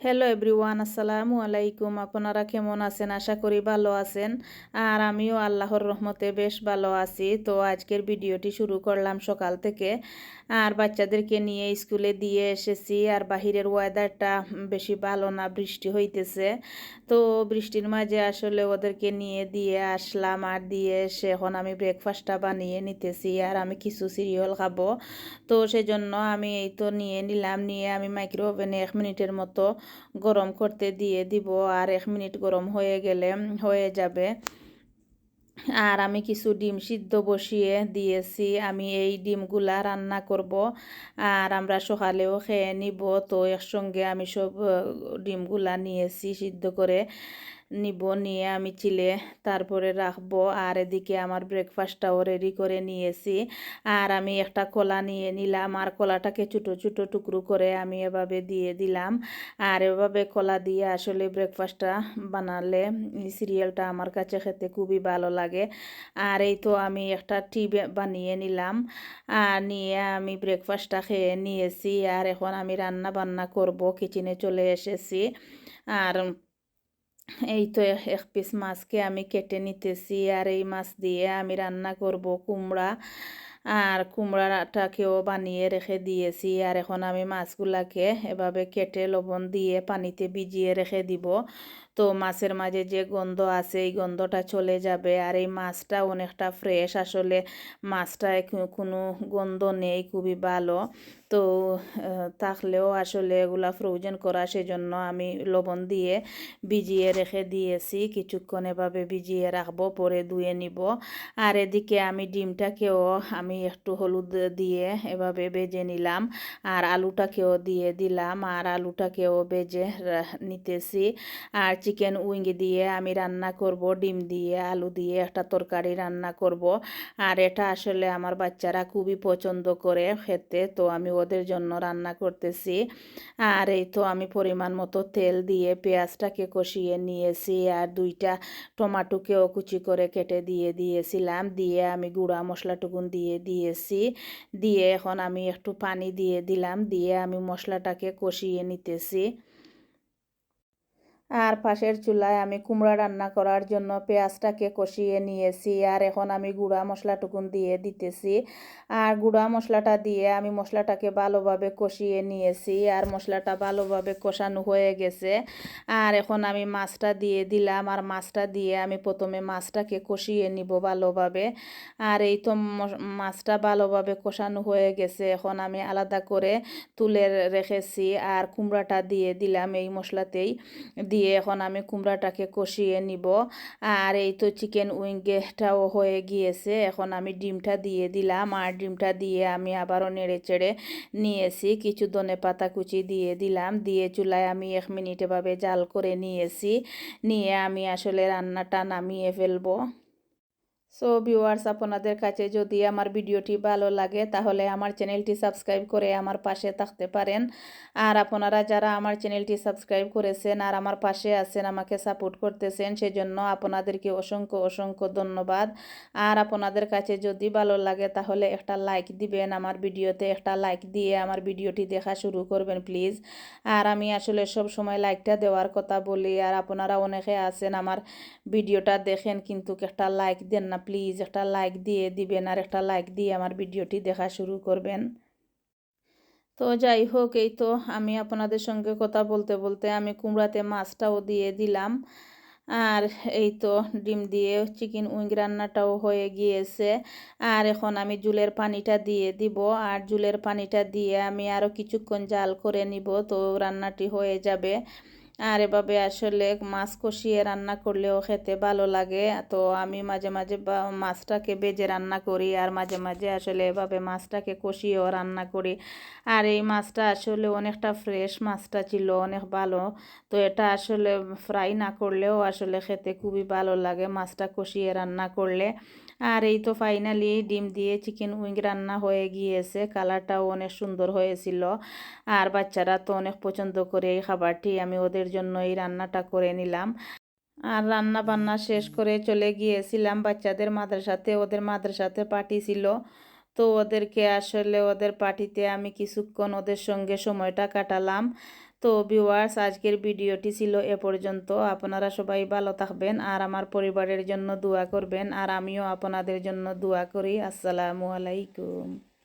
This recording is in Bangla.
হ্যালো এভরিওয়ান আসসালামু আলাইকুম। আপনারা কেমন আছেন? আশা করি ভালো আছেন। আর আমিও আল্লাহর রহমতে বেশ ভালো আছি। তো আজকের ভিডিওটি শুরু করলাম সকাল থেকে। আর বাচ্চাদেরকে নিয়ে স্কুলে দিয়ে এসেছি। আর বাহিরের ওয়েদারটা বেশি ভালো না, বৃষ্টি হইতেছে। তো বৃষ্টির মাঝে আসলে ওদেরকে নিয়ে দিয়ে আসলাম। আর দিয়ে এসে এখন আমি ব্রেকফাস্টটা বানিয়ে নিতেছি। আর আমি কিছু সিরিয়াল খাব। তো সেজন্য আমি এই তো নিয়ে নিলাম। নিয়ে আমি মাইক্রো ওভেনে এক মিনিটের মতো গরম করতে দিয়ে দিব আর এক মিনিট গরম হয়ে গেলে হয়ে যাবে। আর আমি কিছু ডিম সিদ্ধ বসিয়ে দিয়েছি, আমি এই ডিমগুলা রান্না করব। আর আমরা সকালেও খেয়ে নিব, তো একসঙ্গে আমি সব ডিমগুলা নিয়েছি সিদ্ধ করে। নিব, নিয়ে আমি চিলে তারপরে রাখব। আর এদিকে আমার ব্রেকফাস্টটাও রেডি করে নিয়েছি। আর আমি একটা কলা নিয়ে নিলাম। আর কলাটাকে ছোটো ছোটো টুকরো করে আমি এভাবে দিয়ে দিলাম। আর এভাবে কলা দিয়ে আসলে ব্রেকফাস্টটা বানালে সিরিয়ালটা আমার কাছে খেতে খুবই ভালো লাগে। আর এই তো আমি একটা টি বানিয়ে নিলাম। আর নিয়ে আমি ব্রেকফাস্টটা খেয়ে নিয়েছি। আর এখন আমি রান্না বান্না করব কিচেনে চলে এসেছি। আর এই তো এক পিস মাছকে আমি কেটে নিতেছি আর এই মাছ দিয়ে আমি রান্না করব কুমড়া আর কুমড়াটাকেও বানিয়ে রেখে দিয়েছি আর এখন আমি মাছগুলাকে এভাবে কেটে লবণ দিয়ে পানিতে ভিজিয়ে রেখে দিব তো মাছের মাঝে যে গন্ধ আছে, এই গন্ধটা চলে যাবে। আর এই মাছটা অনেকটা ফ্রেশ আসলে মাছটায় কোনো গন্ধ নেই, খুবই ভালো। তো থাকলেও আসলে এগুলা ফ্রোজেন করা সেজন্য আমি লবণ দিয়ে ভিজিয়ে রেখে দিয়েছি। কিছুক্ষণ এভাবে ভিজিয়ে রাখব, পরে ধুয়ে নিব। আর এদিকে আমি ডিমটাকেও আমি একটু হলুদ দিয়ে এভাবে বেজে নিলাম। আর আলুটাকেও দিয়ে দিলাম। আর আলুটাকেও বেজে নিতেছি। আর চিকেন উইং দিয়ে আমি রান্না করব, ডিম দিয়ে, আলু দিয়ে একটা তরকারি রান্না করব। আর এটা আসলে আমার বাচ্চারা খুবই পছন্দ করে খেতে, তো আমি ওদের জন্য রান্না করতেছি। আর এই তো আমি পরিমাণ মতো তেল দিয়ে পেঁয়াজটাকে কষিয়ে নিয়েছি আর দুইটা টমাটোকেও কুচি করে কেটে দিয়ে দিয়েছিলাম। দিয়ে আমি গুঁড়া মশলাটুকুন দিয়ে দিয়েছি। দিয়ে এখন আমি একটু পানি দিয়ে দিলাম। দিয়ে আমি মশলাটাকে কষিয়ে নিতেছি। আর পাশের চুলায় আমি কুমড়া রান্না করার জন্য পেঁয়াজটাকে কষিয়ে নিয়েছি, আর এখন আমি গুঁড়া মশলাটুকুন দিয়ে দিতেছি। আর গুঁড়া মশলাটা দিয়ে আমি মশলাটাকে ভালোভাবে কষিয়ে নিয়েছি, আর মশলাটা ভালোভাবে কষানো হয়ে গেছে। আর এখন আমি মাছটা দিয়ে দিলাম, আর মাছটা দিয়ে আমি প্রথমে মাছটাকে কষিয়ে নিব ভালোভাবে। আর এই তো মাছটা ভালোভাবে কষানো হয়ে গেছে, এখন আমি আলাদা করে তুলে রেখেছি, আর কুমড়াটা দিয়ে দিলাম এই মশলাতেই। দিয়ে এখন আমি কুমড়াটাকে কষিয়ে নিব। আর এই তো চিকেন উইংটাও হয়ে গিয়েছে। এখন আমি ডিমটা দিয়ে দিলাম। আর ডিমটা দিয়ে আমি আবারও নেড়ে চেড়ে নিয়েছি। কিছু ধনে পাতা কুচি দিয়ে দিলাম। দিয়ে চুলায় আমি এক মিনিট এভাবে জাল করে নিয়েছি। নিয়ে আমি আসলে রান্নাটা নামিয়ে ফেলব। সো ভিউয়ার্স আপনাদের কাছে যদি আমার ভিডিওটি ভালো লাগে, তাহলে আমার চ্যানেলটি সাবস্ক্রাইব করে আমার পাশে থাকতে পারেন। আর আপনারা যারা আমার চ্যানেলটি সাবস্ক্রাইব করেছেন আর আমার পাশে আছেন, আমাকে সাপোর্ট করতেছেন, সেজন্য আপনাদেরকে অসংখ্য অসংখ্য ধন্যবাদ। আর আপনাদের কাছে যদি ভালো লাগে, তাহলে একটা লাইক দিবেন আমার ভিডিওতে, একটা লাইক দিয়ে আমার ভিডিওটি দেখা শুরু করবেন প্লিজ আর আমি আসলে সব সময় লাইকটা দেওয়ার কথা বলি, আর আপনারা অনেকে আছেন আমার ভিডিওটা দেখেন, কিন্তু একটা লাইক দেন না প্লিজ একটা লাইক দিয়ে দিবেন আর একটা লাইক দিয়ে আমার ভিডিওটি দেখা শুরু করবেন। তো যাই হোক, এই তো আমি আপনাদের সঙ্গে কথা বলতে বলতে আমি কুমড়াতে মাছটাও দিয়ে দিলাম। আর এই তো ডিম দিয়ে চিকেন উইং রান্নাটাও হয়ে গিয়েছে। আর এখন আমি জুলের পানিটা দিয়ে দিব। আর জুলের পানিটা দিয়ে আমি আরও কিছুক্ষণ জাল করে নিব, তো রান্নাটি হয়ে যাবে। আর এভাবে আসলে মাছ কষিয়ে রান্না করলেও খেতে ভালো লাগে। তো আমি মাঝে মাঝে মাছটাকে বেজে রান্না করি আর মাঝে মাঝে আসলে এভাবে মাছটাকে কষিয়েও রান্না করি। আর এই মাছটা আসলে অনেকটা ফ্রেশ মাছটা ছিল, অনেক ভালো। তো এটা আসলে ফ্রাই না করলেও আসলে খেতে খুবই ভালো লাগে মাছটা কষিয়ে রান্না করলে। আর এই তো ফাইনালি ডিম দিয়ে চিকেন উইং রান্না হয়ে গিয়েছে, কালারটাও অনেক সুন্দর হয়েছিল। আর বাচ্চারা তো অনেক পছন্দ করে এই খাবারটি, আমি ওদের জন্য এই রান্নাটা করে নিলাম। আর রান্না বান্না শেষ করে চলে গিয়েছিলাম বাচ্চাদের মাদ্রাসাতে, ওদের মাদ্রাসাতে পার্টি ছিল। তো ওদেরকে আসলে ওদের পার্টিতে আমি কিছুক্ষণ ওদের সঙ্গে সময়টা কাটালাম। তো ভিউয়ার্স আজকের ভিডিওটি ছিল এ পর্যন্ত। আপনারা সবাই ভালো থাকবেন আর আমার পরিবারের জন্য দোয়া করবেন। আর আমিও আপনাদের জন্য দোয়া করি। আসসালামু আলাইকুম।